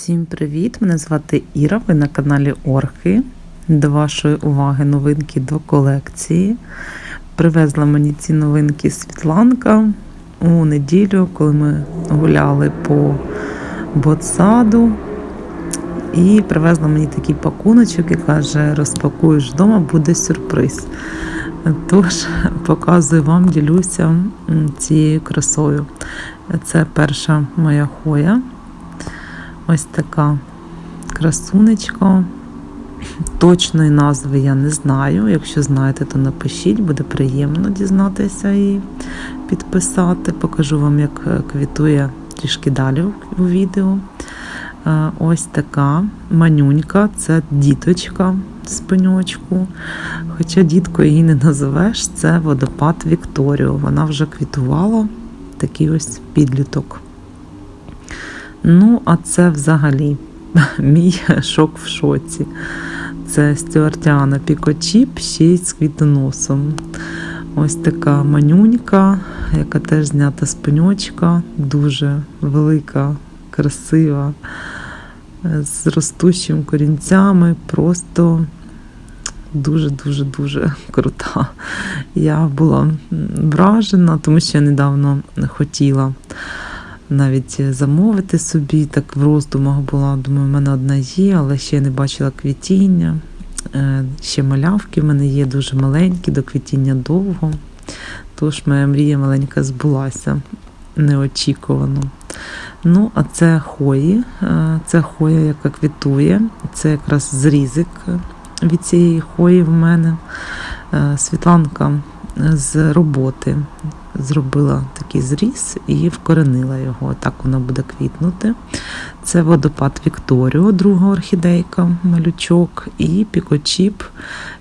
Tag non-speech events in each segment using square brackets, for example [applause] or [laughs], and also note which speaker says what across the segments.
Speaker 1: Всім привіт! Мене звати Іра. Ви на каналі Орхи. До вашої уваги новинки до колекції. Привезла мені ці новинки Світланка у неділю, коли ми гуляли по ботсаду. І привезла мені такий пакуночок і каже: розпакуєш вдома, буде сюрприз. Тож показую вам, ділюся цією красою. Це перша моя хоя. Ось така красунечка. Точної назви я не знаю. Якщо знаєте, то напишіть, буде приємно дізнатися і підписати. Покажу вам, як е, квітує трішки далі у відео. Е, Ось така манюнька, це діточка з пеньочку. Хоча діткою її не називеш, це водопад Вікторіо. Вона вже квітувала такий ось підліток. Ну, а це взагалі [laughs] мій шок в шоці. Це стюартіана Пікочіп, ще й з квітоносом. Ось така манюнька, яка теж знята з пеньочка, дуже велика, красива, з ростущими корінцями, просто дуже-дуже дуже крута. Я була вражена, тому що я недавно хотіла навіть замовити собі, так в роздумах була. Думаю, в мене одна є, але ще не бачила квітіння. Е, Ще малявки в мене є дуже маленькі, до квітіння довго. Тож моя мрія маленька збулася неочікувано. Ну, а це хої, е, це хоя, яка квітує. Це якраз зрізик від цієї хої в мене. Е, Світланка з роботи зробила такий зріз і вкоренила його. Так воно буде квітнути. Це водопад Вікторіо, друга орхідейка, малючок, і пікочіп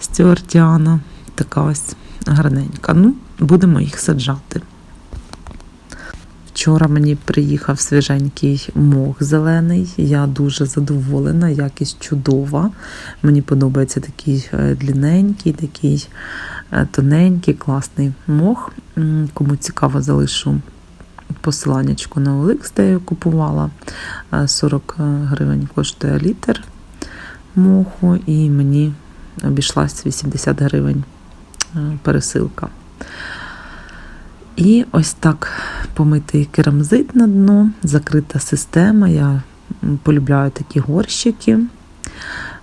Speaker 1: Стюартіана. Така ось гарненька. Ну, будемо їх саджати. Вчора мені приїхав свіженький мох зелений. Я дуже задоволена, якість чудова. Мені подобається такий е, такий е, тоненький, класний мох. Кому цікаво, залишу посиланнячку на OLX, де я купувала. Е, 40 гривень коштує літр моху, і мені обійшлась 80 гривень е, пересилка. І ось так помитий керамзит на дно, закрита система. Я полюбляю такі горщики,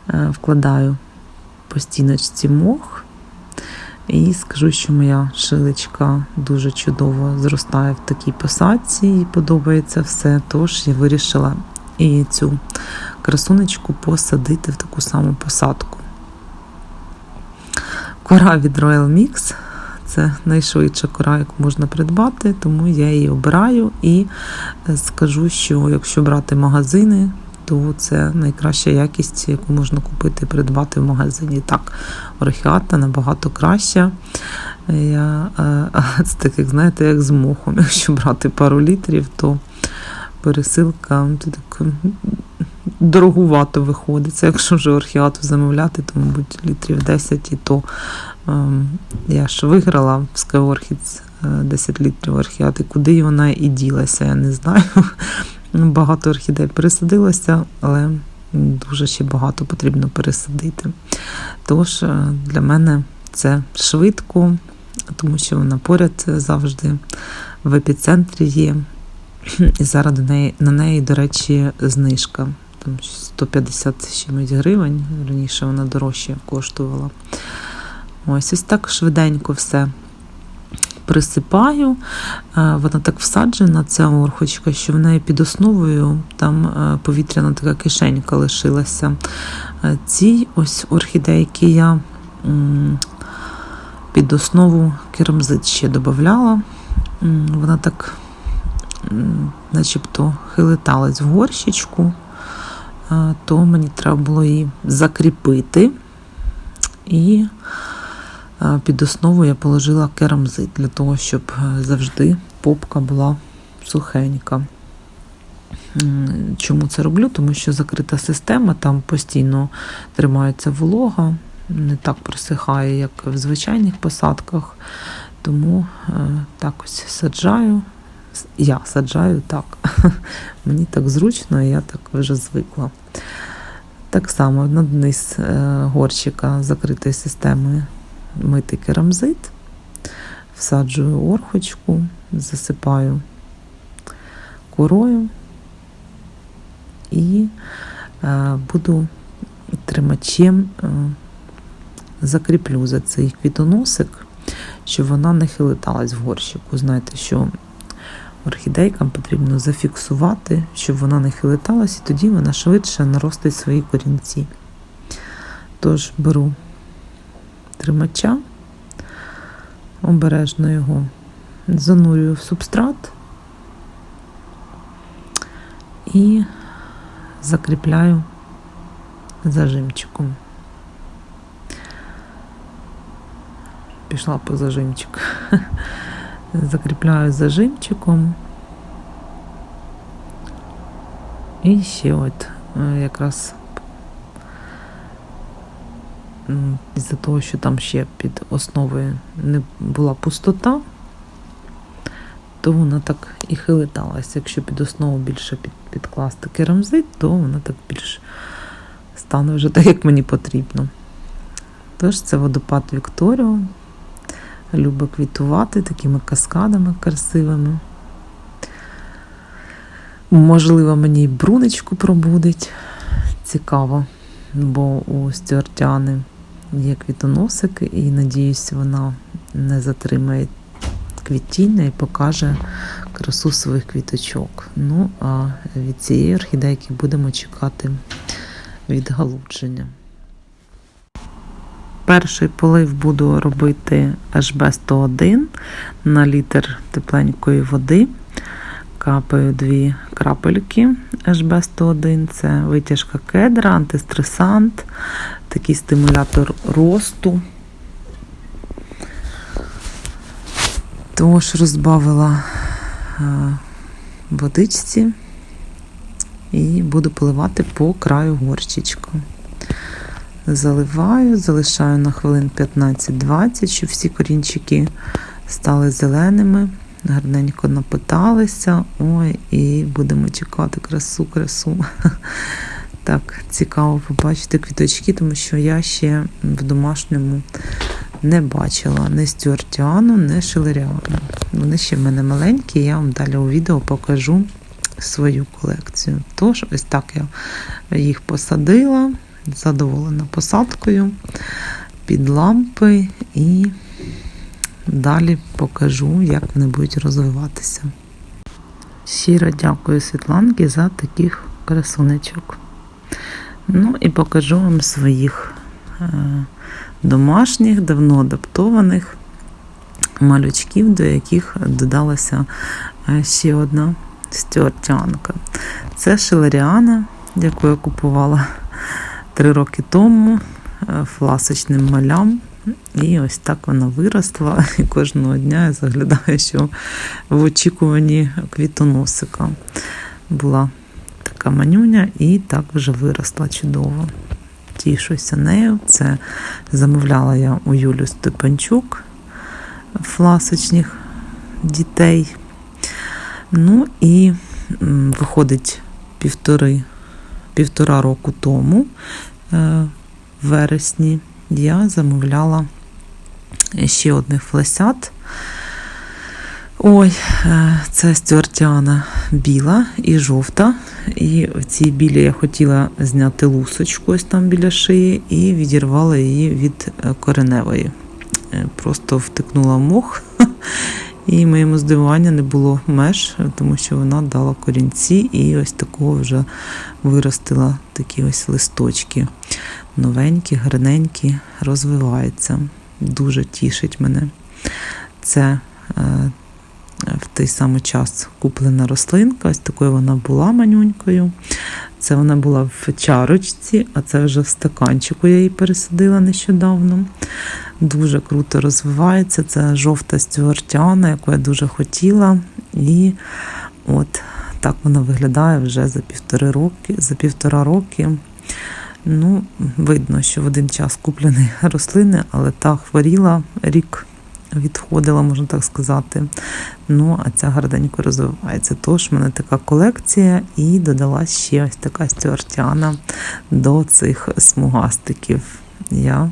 Speaker 1: Е, вкладаю по стіночці мох. І скажу, що моя шилечка дуже чудово зростає в такій посадці, їй подобається все. Тож я вирішила і цю красунечку посадити в таку саму посадку. Кора від Royal Mix це найшвидша кора, яку можна придбати, тому я її обираю і е, скажу, що якщо брати магазини, то це найкраща якість, яку можна купити і придбати в магазині. Так, орхіата набагато краща. Я, е, [laughs] так, як знаєте, як з мохом. Якщо брати пару літрів, то пересилка то так дорогувато виходить. Якщо вже орхіату замовляти, то, мабуть, літрів 10 і то я ж виграла в е, 10 літрів орхіати. Куди вона і ділася, я не знаю. [laughs] Багато орхідей пересадилося, але дуже ще багато потрібно пересадити. Тож е, для мене це швидко, тому що вона поряд завжди в епіцентрі є. [clears throat] І зараз до неї, на неї, до речі, знижка. Там 150 чимось гривень. Раніше вона дорожче коштувала. Ось ось так швиденько все присипаю. Е, Вона так всаджена, ця орхочка, що в неї під основою там е, повітряна така кишенька лишилася. Е, Ці ось орхідейки я під основу керамзит ще додавала. Вона так начебто хилиталась в горщичку, то мені треба було її закріпити. І під основу я положила керамзит для того, щоб е, завжди попка була сухенька. Чому це роблю? Тому що закрита система, там постійно тримається волога, не так просихає, як в звичайних посадках. Тому е, так ось саджаю я саджаю так. [laughs] Мені так зручно, я так вже звикла. Так само на низ е, горщика закритої системи митий керамзит. Всаджую орхочку, засипаю корою і е, буду тримачем е, закріплю за цей квітоносик, щоб вона не хилиталась в горщику. Знаєте, що орхідейкам потрібно зафіксувати, щоб вона не хилиталась, і тоді вона швидше наростить свої корінці. Тож беру тримача, обережно його занурюю в субстрат і закріпляю зажимчиком. Пішла по зажимчик. [laughs] Закріпляю зажимчиком. І ще от е, якраз із-за того, що там ще під основою не була пустота, то вона так і хилиталась. Якщо під основу більше під, підкласти керамзит, то вона так більш стане вже так, як мені потрібно. Тож це водопад Вікторіо. Любить квітувати такими каскадами красивими. Можливо, мені й брунечку пробудить. Цікаво, бо у стюартяни є квітоносик, і надіюсь, вона не затримає квітіння і покаже красу своїх квіточок. Ну, а від цієї орхідейки будемо чекати відгалудження. Перший полив буду робити HB101 на літр тепленької води. Капаю дві крапельки HB101. Це витяжка кедра, антистресант, такий стимулятор росту. Тож розбавила е, водичці і буду поливати по краю горщичка. Заливаю, залишаю на хвилин 15-20, щоб всі корінчики стали зеленими, гарненько напиталися. Ой, і будемо чекати красу, красу. [laughs] Так, цікаво побачити квіточки, тому що я ще в домашньому не бачила ні стюартіану, ні шелеріану. Вони ще в мене маленькі, я вам далі у відео покажу свою колекцію. Тож, ось так я їх посадила задоволена посадкою під лампи і далі покажу, як вони будуть розвиватися. Щиро дякую Світланки за таких красунечок. Ну і покажу вам своїх е, домашніх, давно адаптованих малючків, до яких додалася е, ще одна стюартянка. Це Шелеріана, яку я купувала три роки тому е, фласочним малям. І ось так вона виросла. І кожного дня я заглядаю, що в очікуванні квітоносика була така манюня, і так вже виросла чудово. Тішуся нею. Це замовляла я у Юлю Степанчук фласочних дітей. Ну і виходить півтори півтора року тому, е, в вересні, я замовляла ще одних флесят. Ой, е, це стюартіана біла і жовта. І в цій білі я хотіла зняти лусочку ось там біля шиї і відірвала її від е, кореневої. Е, Просто втикнула мох, [laughs] і моєму здивуванню не було меж, тому що вона дала корінці і ось такого вже виростила такі ось листочки. Новенькі, гарненькі, розвиваються. Дуже тішить мене. Це е, в той самий час куплена рослинка, ось такою вона була манюнькою. Це вона була в чарочці, а це вже в стаканчику я її пересадила нещодавно. Дуже круто розвивається. Це жовта стюартіана, яку я дуже хотіла. І от так вона виглядає вже за півтори роки, за півтора роки. Ну, видно, що в один час куплені [laughs] рослини, але та хворіла рік відходила, можна так сказати. Ну, а ця гарненько розвивається. Тож в мене така колекція, і додалась ще ось така стюартяна до цих смугастиків. Я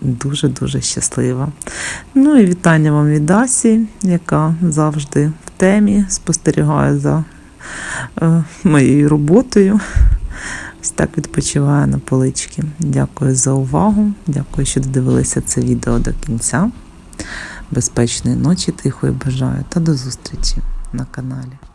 Speaker 1: дуже-дуже щаслива. Ну і вітання вам від Асі, яка завжди в темі спостерігає за е, моєю роботою. Ось так відпочиваю на полички. Дякую за увагу. Дякую, що додивилися це відео до кінця. Безпечної ночі, тихої бажаю та до зустрічі на каналі.